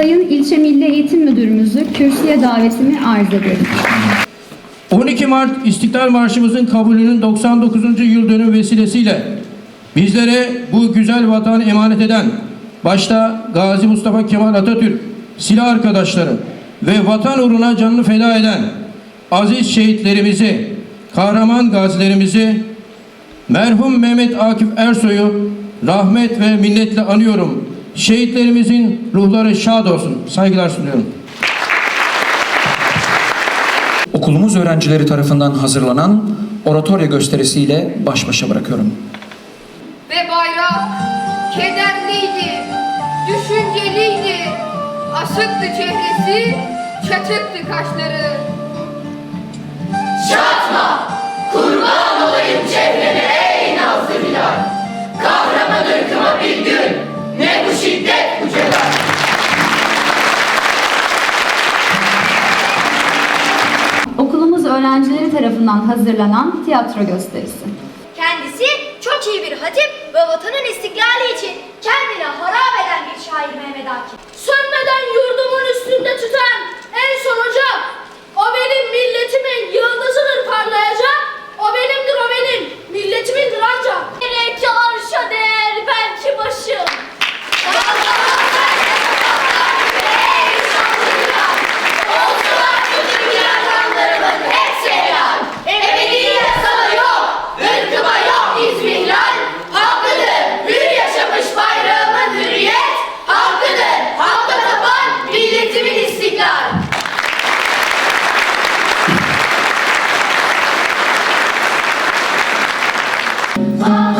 Sayın İlçe Milli Eğitim Müdürümüzü kürsüye davetimi arz ederim. 12 Mart İstiklal Marşımızın kabulünün 99. yıl dönümü vesilesiyle bizlere bu güzel vatanı emanet eden başta Gazi Mustafa Kemal Atatürk, silah arkadaşları ve vatan uğruna canını feda eden aziz şehitlerimizi, kahraman gazilerimizi, merhum Mehmet Akif Ersoy'u rahmet ve minnetle anıyorum. Şehitlerimizin ruhları şad olsun. Saygılar sunuyorum. Okulumuz öğrencileri tarafından hazırlanan oratorya gösterisiyle baş başa bırakıyorum. Ve bayrak kederliydi, düşünceliydi. Asıktı çehresi, çatıktı kaşları. Öğrencileri tarafından hazırlanan tiyatro gösterisi. Kendisi çok iyi bir hatip ve vatanın istiklali için 아.